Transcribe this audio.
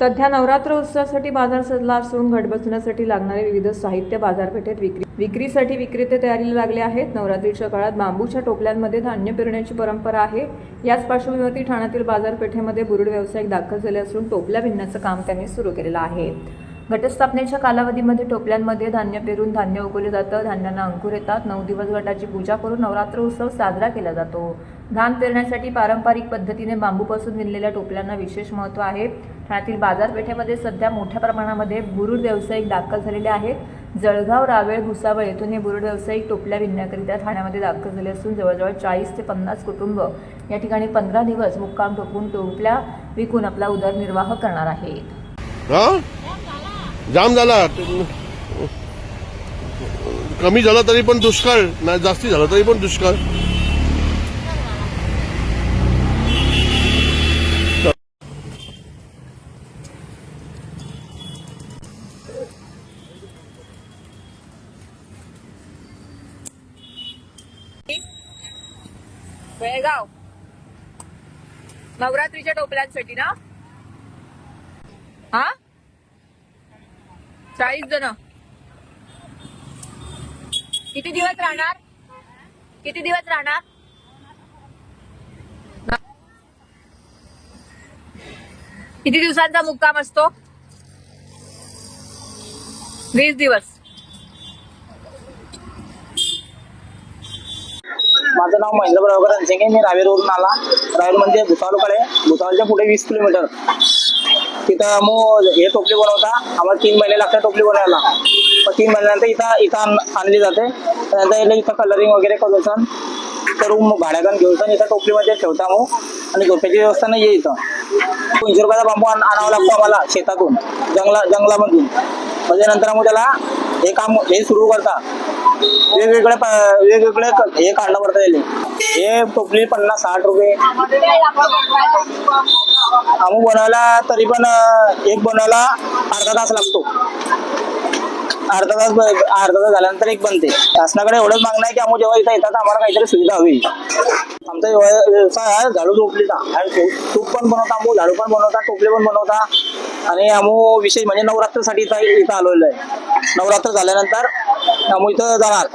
सध्या नवरात्र उत्सवासाठी बाजार सजला असून घट बसण्यासाठी लागणारे विविध साहित्य बाजारपेठेत विक्री विक्रीसाठी विक्रेते तयारीला लागले आहेत. नवरात्रीच्या काळात बांबूच्या टोपल्यांमध्ये धान्य पेरण्याची परंपरा आहे. याच पार्श्वभूमीवरती ठाण्यातील बाजारपेठेमध्ये बुरुड व्यावसायिक दाखल झाले असून टोपल्या भिन्नाचं काम त्यांनी सुरू केलेलं आहे. घटस्थापनेच्या कालावधीमध्ये टोपल्यांमध्ये धान्य पेरून धान्य उगवले जातं. धान्यांना अंकुर येतात. नऊ दिवस गटाची पूजा करून नवरात्र उत्सव साजरा केला जातो. धान पेरण्यासाठी पारंपरिक पद्धतीने बांबूपासून विणलेल्या टोपल्यांना विशेष महत्त्व आहे. ठाण्यातील बाजारपेठेमध्ये सध्या मोठ्या प्रमाणामध्ये बुरुड व्यावसायिक दाखल झालेले आहेत. जळगाव रावेळ भुसावळ येथून हे बुरुड व्यावसायिक टोपल्या विणण्याकरिता ठाण्यामध्ये दाखल झाले असून जवळजवळ चाळीस ते पन्नास कुटुंब या ठिकाणी पंधरा दिवस मुक्काम ठोकून टोपल्या विकून आपला उदरनिर्वाह करणार आहेत. जाम झाला. कमी झाला तरी पण दुष्काळ नाही जास्ती झाला तरी पण दुष्काळ. बेळगाव. नवरात्रीच्या टोपल्यांसाठी ना? हा? चाळीस जण. किती दिवस राहणार? किती दिवस राहणार? किती दिवसांचा मुक्काम असतो? वीस दिवस. माझं नाव महेंद्र प्रभाकर रणसिंगे मी रावेरवरून आला. रावेर म्हणजे भुसावळकडे. भुसावळच्या पुढे वीस किलोमीटर. तिथं मग हे टोपली बनवता. आम्हाला तीन महिने लागतात टोपली बनवायला मग तीन महिन्यानंतर इथं इथं आणली जाते. त्यानंतर इथं कलरिंग वगैरे करून सण तर मग भाड्याकडून घेऊन सण इथं टोपलीमध्ये ठेवता मग. आणि झोप्याची व्यवस्था नाही आहे इथं. दोनशे रुपयाचा बांबू आणावा लागतो आम्हाला शेतातून जंगला जंगलामधून. म्हणजे नंतर मग त्याला हे काम हे सुरू करता. वेगवेगळे वेगवेगळे हे काढलं पडता येईल. हे टोपली पन्नास साठ रुपये. अमुक बनवायला तरी पण एक बनवायला अर्धा तास लागतो. अर्धा तास अर्धा तास झाल्यानंतर एक बनते. शासनाकडे एवढंच मागणं आहे की आम्ही जेव्हा इथं येतात आम्हाला काहीतरी सुविधा हवी. आमचा व्यवसाय आहे झाडू टोपलीचा आणि तूप तूप पण बनवता आम्ही झाडू पण बनवता टोपले पण बनवता. आणि आमो विशेष म्हणजे नवरात्रसाठी इथं इथं आलेलो आहे. नवरात्र झाल्यानंतर आम्ही इथं जाणार.